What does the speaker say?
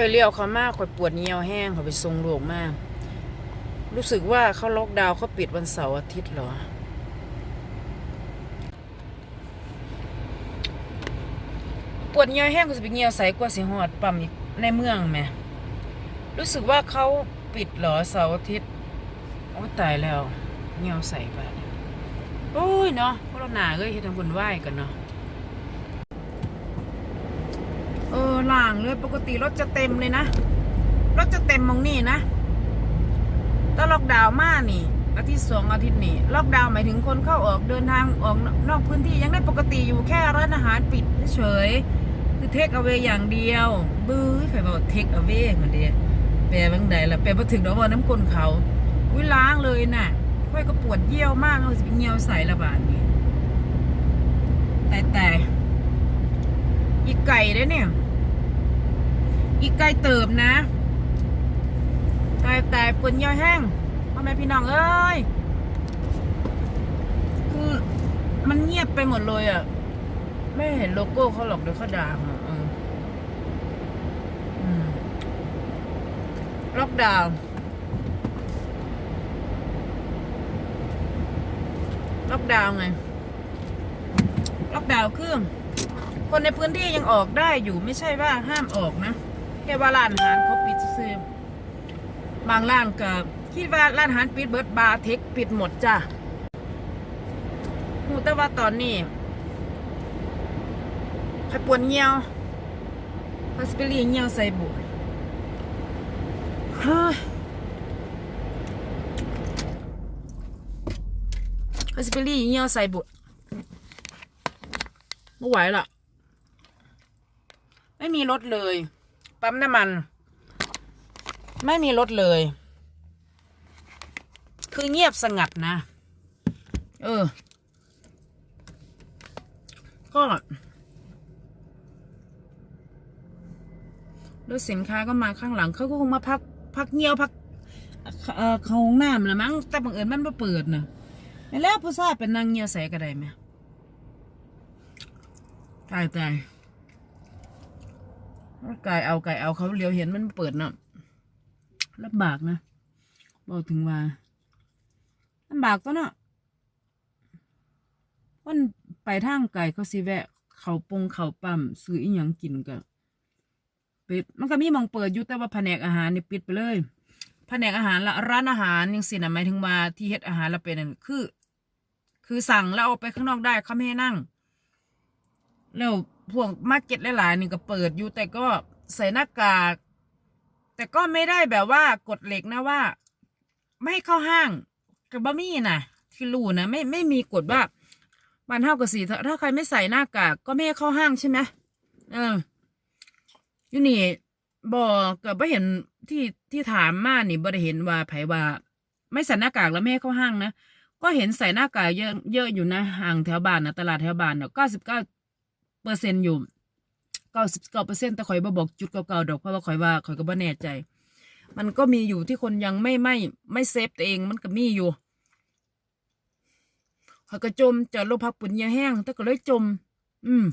ข่อยเลี้ยวเขามากข่อยปวดเงียวแห้งข่อยไปทรงโลกมาก รู้สึกว่าเขาล็อกดาวน์เขาปิดวันเสาร์อาทิตย์เหรอ ปวดเงียวแห้งก็จะไปเงียวใสกว่าสิหอดปั๊มในเมืองแหมรู้สึกว่าเขาปิดเหรอเสาร์อาทิตย์โอ้ตายแล้วเงียวใสไปโอ้ยเนาะพวกเราหนาเอ้ยเฮ็ดทำบุญไหว้กันเนาะ หล่างเลยปกติรถจะเต็มเลยนะ รถจะเต็มมองนี่นะถ้าล็อกดาวน์มานี่อาทิตย์สองอาทิตย์นี่ล็อกดาวน์หมายถึงคนเข้าออกเดินทางออกนอกพื้นที่ยังได้ปกติอยู่แค่ร้านอาหารปิดเฉยคือเทคเอา a y อย่างเดียว บื้อใครบอกเทคเอา a y มันเดียแปลบางใดละแปลมาถึงดอกว่าน้ำกลนเขาอุ้ยล้างเลยน่ะค่อยก็ปวดเยี่ยวมากเอาสิไปเงียวใส่ละบาทนี้แต่แต่อีกไก่เด้เนี่ย อีกไก่เติบนะไก่แต่ปวดเยี่ยแห้งพ่อแม่พี่น้องเอ้ยคือมันเงียบไปหมดเลยอะ ไม่เห็นโลโก้เขาหรอกเดี๋ยวเขาด่าอะล็อกดาวน์ล็อกดาวน์ไง ล็อกดาวน์คือคนในพื้นที่ยังออกได้อยู่ไม่ใช่ว่าห้ามออกนะ แค่ว่าร้านอาหารเขาปิดซื้อบางร้านก็คิดว่าร้านอาหารปิดเบิร์ดบาร์เทคปิดหมดจ้ะหูแต่ว่าตอนนี้ใครปวดเงี้ยวพาสเปรีเงี้ยวใส่บุเฮ้ยพาสเปรีเงี้ยวใส่บุไม่ไหวละไม่มีรถเลย ปั๊มน้ำมัน ไม่มีรถเลย คือเงียบสงัดนะ เออ ก็รถสินค้าก็มาข้างหลังเขาก็คงมาพักพักเงียวพักเออเขาห้องน้ำละมั้งแต่บังเอิญมันมาเปิดนะแล้วผู้ชายเป็นนางเงียวใส่กระไดไหมตายตาย ไก่เอาไก่เอาเขาเลี้ยวเห็นมันเปิดนะลำบากนะบอกถึงว่าลำบากตัวเนาะวันไปทางไก่เขาสิแวะ เขาปงเขาปั๊มซื้ออีหยังกินกันปิดมันก็มีมองเปิดอยู่แต่ว่าแผนกอาหารนี่ปิดไปเลย แผนกอาหารละร้านอาหารยังสินะหมายถึงว่าที่เฮ็ดอาหารละเป็นนั่นคือ คือสั่งแล้วเอาไปข้างนอกได้เขาไม่ให้นั่ง แล้ว พวกมาร์เก็ตหลายๆนี่ก็เปิดอยู่แต่ก็ใส่หน้ากาก แต่ก็ไม่ได้แบบว่ากฎเหล็กนะว่า ไม่ให้เข้าห้างกับบะมี่นะที่รู้นะไม่ไม่มีกฎว่าบ้านเท่ากับสีถ้าถ้าใครไม่ใส่หน้ากากก็ไม่ให้เข้าห้างใช่ไหมเอออยู่นี่บอกกับว่าเห็นที่ที่ถามมานี่บ่ได้เห็นว่าไผว่า ไม่ใส่หน้ากากแล้วไม่ให้เข้าห้างนะก็เห็นใส่หน้ากากเยอะเยอะอยู่นะห่างแถวบ้านนะตลาดแถวบ้านเนาะเก้าสิบเก้า เปอร์เซ็นอยู่เก้าสิบเก้าเปอร์เซ็นแต่ข่อยบ่บอกจุดเก่าๆดอกเพราะว่าข่อยว่าข่อยก็บ่แน่ใจ มันก็มีอยู่ที่คนยังไม่ไม่ไม่เซฟตัวเองมันก็มีอยู่ข่อยก็จมจอดโรถพักปุ่นยาแห้งแต่ก็เลยจม อืม